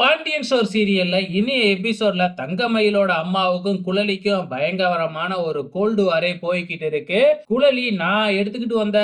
Pandian sure சீரியல்ல இனிய எபிசோட்ல தங்கமயிலோட அம்மாவுக்கும் குழலிக்கும் பயங்கரமான ஒரு கோல்டு வாரே போய்கிட்டு இருக்கு. குழலி நான் எடுத்துக்கிட்டு வந்த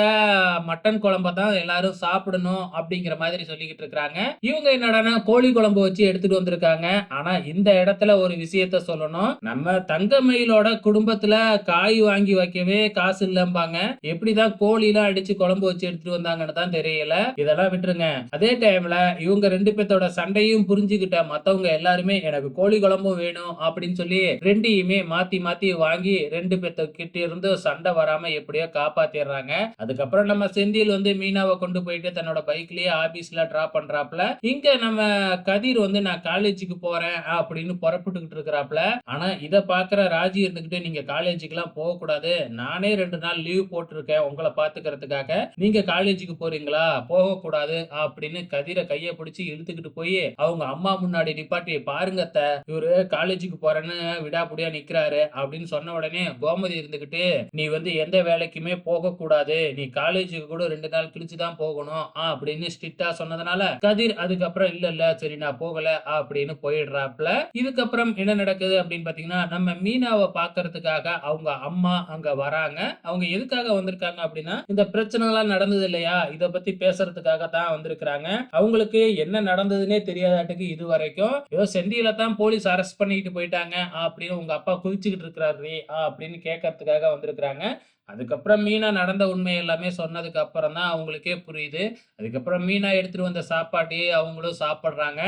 மட்டன் குழம்ப தான் எல்லாரும் சாப்பிடணும் அப்படிங்கிற மாதிரி சொல்லிக்கிட்டு இருக்கிறாங்க. இவங்க என்னடான்னா கோழி குழம்பு வச்சு எடுத்துட்டு வந்திருக்காங்க. ஆனா இந்த இடத்துல ஒரு விஷயத்த சொல்லணும். நம்ம தங்கமயிலோட குடும்பத்துல காய் வாங்கி வைக்கவே காசு இல்லம்பாங்க. எப்படிதான் கோழி எல்லாம் அடிச்சு குழம்பு வச்சு எடுத்துட்டு வந்தாங்கன்னு தான் தெரியல. இதெல்லாம் விட்டுருங்க. அதே டைம்ல இவங்க ரெண்டு பேர்த்தோட சண்டையும் புரிஞ்சுக்கிட்ட மத்தவங்க எல்லாருமே எனக்கு கோழி குழம்பும் வேணும் அப்படின்னு சொல்லி ரெண்டையுமே மாத்தி மாத்தி வாங்கி ரெண்டு பேத்த கிட்ட இருந்து சண்டை வராம எப்படியோ காப்பாத்திடுறாங்க. அதுக்கப்புறம் நம்ம செந்தில் வந்து மீனாவை கொண்டு போயிட்டு தன்னோட பைக்லயே ஆபீஸ்ல டிராப் பண்றாப்ல இங்க நம்ம கதிர் வந்து நான் காலேஜுக்கு போறேன் அப்படின்னு புறப்பட்டுக்கிட்டு இருக்கிறாப்ல ஆனா இதை பாக்குற ராஜி இருந்துகிட்டு நீங்க காலேஜுக்கு எல்லாம் போக கூடாது நானே ரெண்டு நாள் லீவ் போட்டிருக்கேன் உங்களை பாத்துக்கிறதுக்காக. நீங்க காலேஜுக்கு போறீங்களா? போக கூடாது அப்படின்னு கதிரை கைய பிடிச்சி இழுத்துக்கிட்டு போய் அவங்க அம்மா முன்னாடி நிப்பாட்டி பாருங்க அத்தை, இவரு காலேஜுக்கு போறேன்னு விடாப்புடியா நிக்கிறாரு. அப்படின்னு சொன்ன உடனே கோமதி இருந்துகிட்டு நீ வந்து எந்த வேலைக்குமே போக கூடாது நீ காலேஜுக்கு கூட ரெண்டு நாள் கழிச்சு தான் போகணும். ஆ, அப்படின்னு ஸ்ட்ரிக்டா சொன்னதுனால கதிர் அதுக்கப்புறம் இல்ல இல்ல சரி நான் போகல. அப்படின்னு போயிடுறாப்ல இதுக்கப்புறம் என்ன நடக்குது அப்படின்னு பாத்தீங்கன்னா நம்ம மீனாவை பாக்குறதுக்காக அவங்க அம்மா அங்க வராங்க. அவங்க எதுக்காக வந்திருக்காங்க அப்படின்னா இந்த பிரச்சனை எல்லாம் நடந்தது இல்லையா? இத பத்தி பேசுறதுக்காக தான் வந்திருக்கிறாங்க. அவங்களுக்கு என்ன நடந்ததுன்னே தெரியாதாட்டுக்கு இது வரைக்கும். ஏதோ செந்தியில தான் போலீஸ் அரெஸ்ட் பண்ணிட்டு போயிட்டாங்க. அப்படின்னு உங்க அப்பா குதிச்சுக்கிட்டு இருக்கிறாரு அப்படின்னு கேட்கறதுக்காக வந்திருக்கிறாங்க. அதுக்கப்புறம் மீனா நடந்த உண்மை எல்லாமே சொன்னதுக்கு அப்புறம் தான் அவங்களுக்கே புரியுது. அதுக்கப்புறம் மீனா எடுத்துட்டு வந்த சாப்பாட்டையே அவங்களும் சாப்பிட்றாங்க.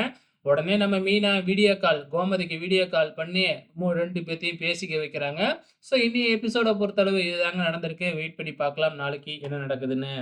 உடனே நம்ம மீனா வீடியோ கால் கோமதிக்கு வீடியோ கால் பண்ணி மூ ரெண்டு பேர்த்தையும் பேசிக்க வைக்கிறாங்க. ஸோ இனி எபிசோட பொறுத்தளவு இதுதாங்க நடந்திருக்கு. வெயிட் பண்ணி பார்க்கலாம். நாளைக்கு என்ன நடக்குதுன்னு.